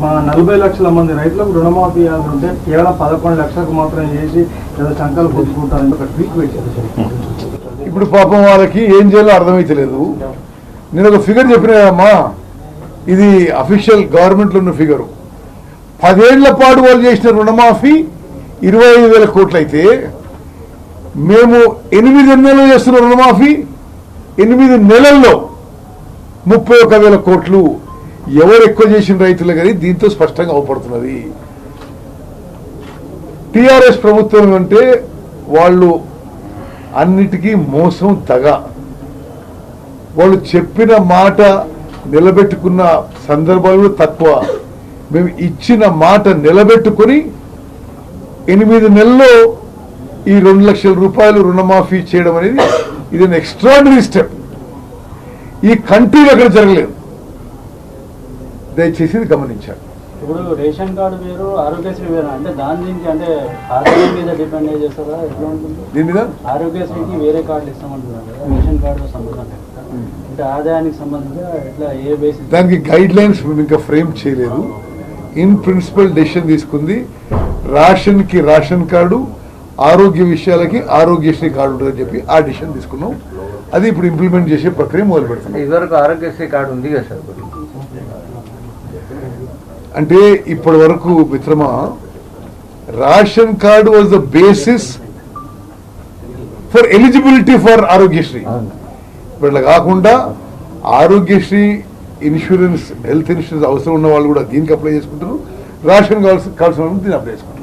మా నలభై లక్షల మంది రైతులకు రుణమాఫీ ఉంటే కేవలం పదకొండు లక్షలకు మాత్రం చేసి ఏదో సంకల్పం పొందుకుంటారని ఒక ట్వీట్ పెట్టారు ఇప్పుడు పాపం వాళ్ళకి ఏం చేయాలో అర్థమైతలేదు. నేను ఒక ఫిగర్ చెప్పినామ్మా ఇది అఫీషియల్ గవర్నమెంట్లో ఉన్న ఫిగరు పదేళ్ళ పాటు వాళ్ళు చేసిన రుణమాఫీ ఇరవై ఐదు వేల కోట్లు అయితే మేము ఎనిమిది నెలలు చేస్తున్న రుణమాఫీ ఎనిమిది నెలల్లో ముప్పై ఒక వేల కోట్లు ఎవరు ఎక్కువ చేసిన రైతులు కానీ దీంతో స్పష్టంగా అవపడుతున్నది. టిఆర్ఎస్ ప్రభుత్వం అంటే వాళ్ళు అన్నిటికీ మోసం తగ. వాళ్ళు చెప్పిన మాట నిలబెట్టుకున్న సందర్భాలు తక్కువ. మేము ఇచ్చిన మాట నిలబెట్టుకొని ఎనిమిది నెలల్లో ఈ రెండు లక్షల రూపాయలు రుణమాఫీ చేయడం అనేది ఇది ఎక్స్ట్రాడినరీ స్టెప్ ఈ కంట్రీలో ఎక్కడ జరగలేదు. దయచేసి ఇది గమనించాలి. ఇప్పుడు రేషన్ కార్డు వేరు ఆరోగ్యశ్రీ వేరు అంటే దాని దీనికి అంటే ఆదాయం మీద డిపెండ్ అయ్యి చేస్తారా? ఎట్లా ఉంటుంది? దీని మీద? ఆరోగ్యశ్రీకి వేరే కార్డు ఇస్తామంటున్నారు రేషన్ కార్డు సంబంధం. అంటే ఆదాయానికి సంబంధించి ఎట్లా ఏ బేసిస్ దానికి గైడ్ లైన్స్ మేము ఇంకా ఫ్రేమ్ చేయలేదు. ఇన్ ప్రిన్సిపల్ డెసిషన్ తీసుకుంది. రేషన్కి రేషన్ కార్డు ఆరోగ్య విషయాలకి ఆరోగ్యశ్రీ కార్డు ఉంటుందని చెప్పి ఆ డెసిషన్ తీసుకున్నాం. అది ఇప్పుడు ఇంప్లిమెంట్ చేసే ప్రక్రియ మొదలు పెడుతున్నాం ఇదివరకు ఆరోగ్యశ్రీ కార్డు ఉంది కదా సార్. అంటే ఇప్పటి వరకు మిత్రమా ration card was the basis for eligibility for Aarogyasri. ఇప్పుడు కాకుండా ఆరోగ్యశ్రీ ఇన్సూరెన్స్ హెల్త్ ఇన్సూరెన్స్ అవసరం ఉన్న వాళ్ళు కూడా దీనికి అప్లై చేసుకుంటారు రేషన్ కావాల్సిన కావాల్సిన దీన్ని అప్లై చేసుకుంటారు